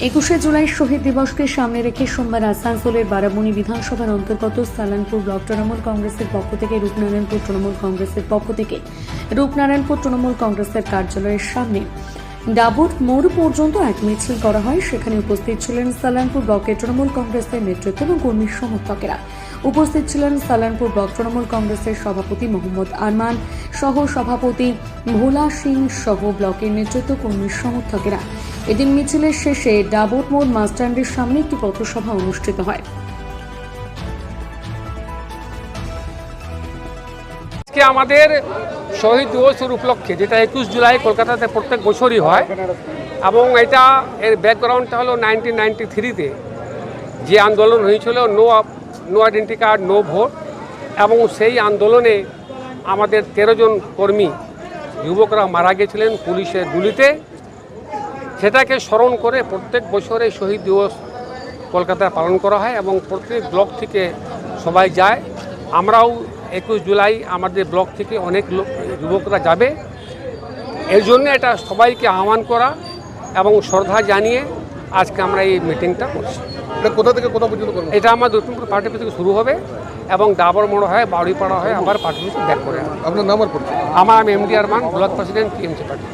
একুশে জুলাই শহীদ দিবসকে সামনে রেখে সোমবার আসানসোলের বারাবণী বিধানসভার অন্তর্গত সালানপুর ব্লক তৃণমূল কংগ্রেসের পক্ষ থেকে রূপনারায়ণপুর তৃণমূল কংগ্রেসের পক্ষ থেকে রূপনারায়ণপুর তৃণমূল কংগ্রেসের কার্যালয়ের সামনে ডাবুর মোড় পর্যন্ত এক মিছিল করা হয়। সেখানে উপস্থিত ছিলেন সালানপুর ব্লকের তৃণমূল কংগ্রেসের নেতৃত্ব এবং কর্মী সমর্থকেরা। উপস্থিত ছিলেন সালানপুর ব্লক তৃণমূল কংগ্রেসের সভাপতি মোহাম্মদ আরমান সহ সভাপতি ভোলা সিং সহ ব্লকের নেতৃত্ব, কর্মী সমর্থকেরা। এদিন মিছিলের শেষে ডাবট মোড় মাস্ট্যান্ডের সামনে একটি পথসভা অনুষ্ঠিত হয়। আজকে আমাদের শহীদ দিবসের উপলক্ষে, যেটা একুশ জুলাই কলকাতাতে প্রত্যেক বছরই হয়, এবং এটা এর ব্যাকগ্রাউন্ডটা হলো নাইনটিন নাইনটি থ্রিতে। যে আন্দোলন হয়েছিল, no no identity card, no vote, এবং সেই আন্দোলনে আমাদের তেরো জন কর্মী, যুবকরা মারা গেছিলেন পুলিশের গুলিতে। সেটাকে স্মরণ করে প্রত্যেক বছরে শহীদ দিবস কলকাতায় পালন করা হয় এবং প্রত্যেক ব্লক থেকে সবাই যায়। আমরাও একুশ জুলাই আমাদের ব্লক থেকে অনেক লোক যুবকরা যাবে। এর জন্য এটা সবাইকে আহ্বান করা এবং শ্রদ্ধা জানিয়ে আজকে আমরা এই মিটিংটা করছি। এটা কোথা থেকে কোথা পর্যন্ত করবেন এটা আমার দক্ষিণপুর পার্টি থেকে শুরু হবে এবং ডাবর মোড় হয় বাউড়িপাড়া হয় আবার পার্টি ব্যাক করে। আপনার নাম আর পরিচয়? আমার আমি MD Arman block president TMC party.